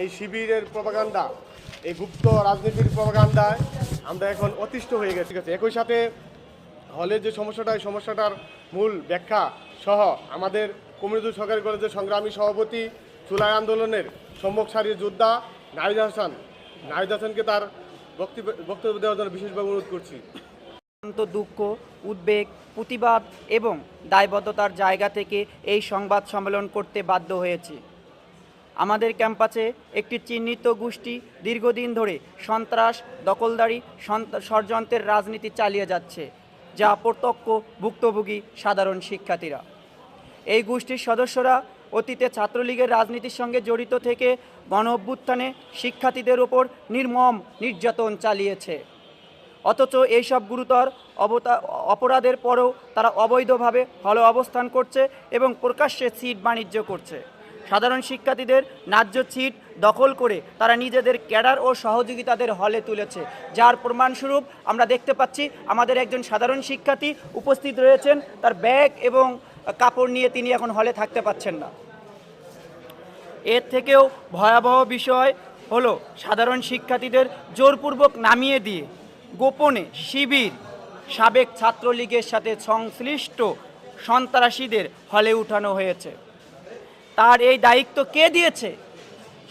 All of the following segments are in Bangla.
এই শিবিরের প্রপাগান্ডা এই গুপ্ত রাজনীতির প্রপাগান্ডায় আমরা এখন অতিষ্ঠ হয়ে গেছি। ঠিক আছে? একই সাথে হলের যে সমস্যাটা, এই সমস্যাটার মূল ব্যাখ্যা সহ আমাদের কমিউনিটি সরকারি কলেজের সংগ্রামী সভাপতি চুলাই আন্দোলনের সম্মুখ সারির যোদ্ধা নাহিদ হাসান। নাহিদ হাসানকে তার বক্তব্য বক্তব্য দেওয়ার জন্য বিশেষভাবে অনুরোধ করছি। দুঃখ, উদ্বেগ, প্রতিবাদ এবং দায়বদ্ধতার জায়গা থেকে এই সংবাদ সম্মেলন করতে বাধ্য হয়েছি। আমাদের ক্যাম্পাসে একটি চিহ্নিত গোষ্ঠী দীর্ঘদিন ধরে সন্ত্রাস, দখলদারি ষড়যন্ত্রের রাজনীতি চালিয়ে যাচ্ছে, যা প্রত্যক্ষ ভুক্তভোগী সাধারণ শিক্ষার্থীরা। এই গোষ্ঠীর সদস্যরা অতীতে ছাত্রলীগের রাজনীতির সঙ্গে জড়িত থেকে গণ অভ্যুত্থানে শিক্ষার্থীদের ওপর নির্মম নির্যাতন চালিয়েছে। অথচ এইসব গুরুতর অপরাধের পরেও তারা অবৈধভাবে হলে অবস্থান করছে এবং প্রকাশ্যে সিট বাণিজ্য করছে। সাধারণ শিক্ষার্থীদের ন্যায্য সিট দখল করে তারা নিজেদের ক্যাডার ও সহযোগিতাদের হলে তুলেছে। যার প্রমাণস্বরূপ আমরা দেখতে পাচ্ছি, আমাদের একজন সাধারণ শিক্ষার্থী উপস্থিত রয়েছেন। তার ব্যাগ এবং কাপড় নিয়ে তিনি এখন হলে থাকতে পাচ্ছেন না। এর থেকেও ভয়াবহ বিষয় হলো সাধারণ শিক্ষার্থীদের জোরপূর্বক নামিয়ে দিয়ে গোপনে শিবির, সাবেক ছাত্রলীগের সাথে সংশ্লিষ্ট সন্ত্রাসীদের হলে উঠানো হয়েছে। তার এই দায়িত্ব কে দিয়েছে?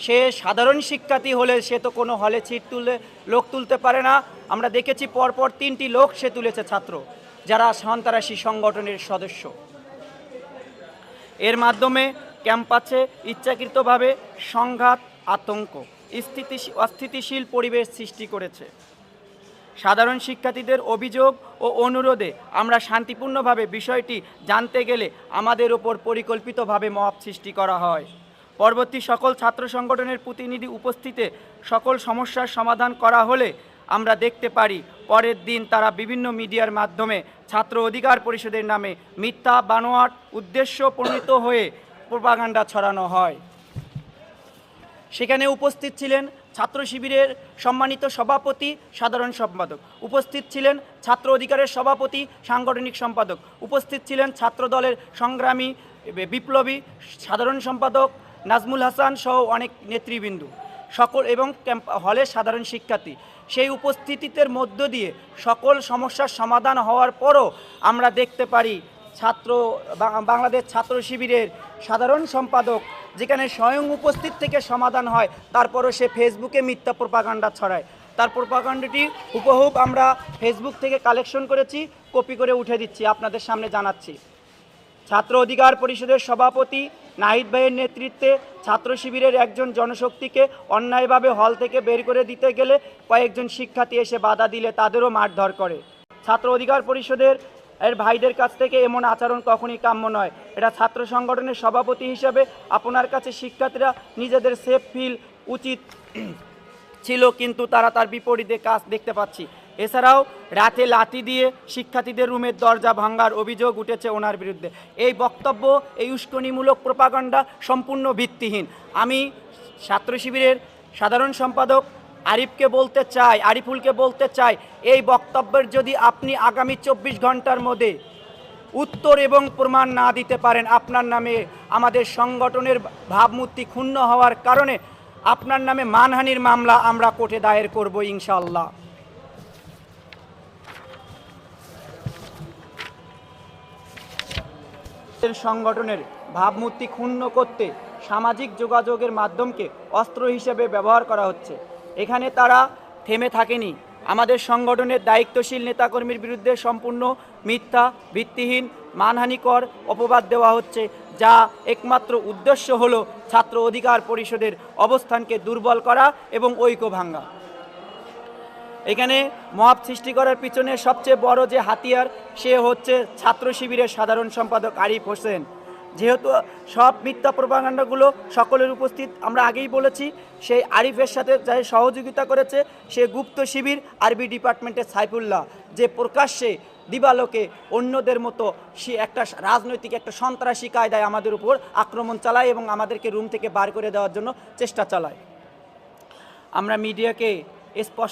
সে সাধারণ শিক্ষার্থী হলে সে তো কোনো হলে ছিট তুলে লোক তুলতে পারে না। আমরা দেখেছি পরপর তিনটি লোক সে তুলেছে ছাত্র, যারা সন্ত্রাসী সংগঠনের সদস্য। এর মাধ্যমে ক্যাম্পাসে ইচ্ছাকৃতভাবে সংঘাত, আতঙ্ক স্থিতিশীল অস্থিতিশীল পরিবেশ সৃষ্টি করেছে। সাধারণ শিক্ষার্থীদের অভিযোগ ও অনুরোধে আমরা শান্তিপূর্ণভাবে বিষয়টি জানতে গেলে আমাদের ওপর পরিকল্পিতভাবে মব সৃষ্টি করা হয়। পরবর্তী সকল ছাত্র সংগঠনের প্রতিনিধি উপস্থিতে সকল সমস্যার সমাধান করা হলে আমরা দেখতে পারি, পরের দিন তারা বিভিন্ন মিডিয়ার মাধ্যমে ছাত্র অধিকার পরিষদের নামে মিথ্যা, বানোয়াট, উদ্দেশ্য প্রণীত হয়ে প্রোপাগান্ডা ছড়ানো হয়। সেখানে উপস্থিত ছিলেন ছাত্র শিবিরের সম্মানিত সভাপতি, সাধারণ সম্পাদক। উপস্থিত ছিলেন ছাত্র অধিকারের সভাপতি, সাংগঠনিক সম্পাদক। উপস্থিত ছিলেন ছাত্র দলের সংগ্রামী বিপ্লবী, সাধারণ সম্পাদক নাজমুল হাসান সহ অনেক নেতৃবৃন্দ। সকল এবং ক্যাম্প, হলের সাধারণ শিক্ষার্থী। সেই উপস্থিতিদের মধ্য দিয়ে সকল সমস্যার সমাধান হওয়ার পরও আমরা দেখতে পারি ছাত্র বাংলাদেশ ছাত্র শিবিরের সাধারণ সম্পাদক, যেখানে স্বয়ং উপস্থিত থেকে সমাধান হয়, তারপরও সে ফেসবুকে মিথ্যা প্রপাগান্ডা ছড়ায়। তার প্রপাগান্ডাটি হুবহুব আমরা ফেসবুক থেকে কালেকশন করেছি, কপি করে উঠে দিচ্ছি, আপনাদের সামনে জানাচ্ছি। ছাত্র অধিকার পরিষদের সভাপতি নাহিদ ভাইয়ের নেতৃত্বে ছাত্র শিবিরের একজন জনশক্তিকে অন্যায়ভাবে হল থেকে বের করে দিতে গেলে কয়েকজন শিক্ষার্থী এসে বাধা দিলে তাদেরও মারধর করে। ছাত্র অধিকার পরিষদের এর ভাইদের কাছ থেকে এমন আচরণ কখনই কাম্য নয়। এটা ছাত্র সংগঠনের সভাপতি হিসাবে আপনার কাছে শিক্ষার্থীরা নিজেদের সেফ ফিল উচিত ছিল, কিন্তু তারা তার বিপরীতে কাজ দেখতে পাচ্ছি। এছাড়াও রাতে লাথি দিয়ে শিক্ষার্থীদের রুমের দরজা ভাঙ্গার অভিযোগ উঠেছে ওনার বিরুদ্ধে। এই বক্তব্য, এই উস্কনিমূলক প্রপাগান্ডা সম্পূর্ণ ভিত্তিহীন। আমি ছাত্র শিবিরের সাধারণ সম্পাদক আরিফকে বলতে চাই, আরিফুলকে বলতে চাই, এই বক্তব্যের যদি আপনি আগামী চব্বিশ ঘণ্টার মধ্যে উত্তর এবং প্রমাণ না দিতে পারেন, আপনার নামে আমাদের সংগঠনের ভাবমূর্তি ক্ষুণ্ণ হওয়ার কারণে আপনার নামে মানহানির মামলা আমরা কোর্টে দায়ের করব ইনশাআল্লাহ। এর সংগঠনের ভাবমূর্তি ক্ষুণ্ণ করতে সামাজিক যোগাযোগের মাধ্যমকে অস্ত্র হিসেবে ব্যবহার করা হচ্ছে। এখানে তারা থেমে থাকেনি। আমাদের সংগঠনের দায়িত্বশীল নেতাকর্মীর বিরুদ্ধে সম্পূর্ণ মিথ্যা, ভিত্তিহীন, মানহানিকর অপবাদ দেওয়া হচ্ছে, যা একমাত্র উদ্দেশ্য হলো ছাত্র অধিকার পরিষদের অবস্থানকে দুর্বল করা এবং ঐক্য ভাঙ্গা এখানে মহাব সৃষ্টি করার পিছনে সবচেয়ে বড় যে হাতিয়ার, সে হচ্ছে ছাত্র শিবিরের সাধারণ সম্পাদক আরিফ হোসেন। যেহেতু সব মিথ্যা প্রপাগান্ডাগুলো সকলের উপস্থিত, আমরা আগেই বলেছি, সেই আরিফের সাথে যাই সহযোগিতা করেছে, সে গুপ্ত শিবির আরবি ডিপার্টমেন্টের সাইফুল্লাহ, যে প্রকাশ্যে দিবালোকে অন্যদের মতো সে একটা রাজনৈতিক, একটা সন্ত্রাসী কায়দায় আমাদের উপর আক্রমণ চালায় এবং আমাদেরকে রুম থেকে বার করে দেওয়ার জন্য চেষ্টা চালায়। আমরা মিডিয়াকে স্পষ্ট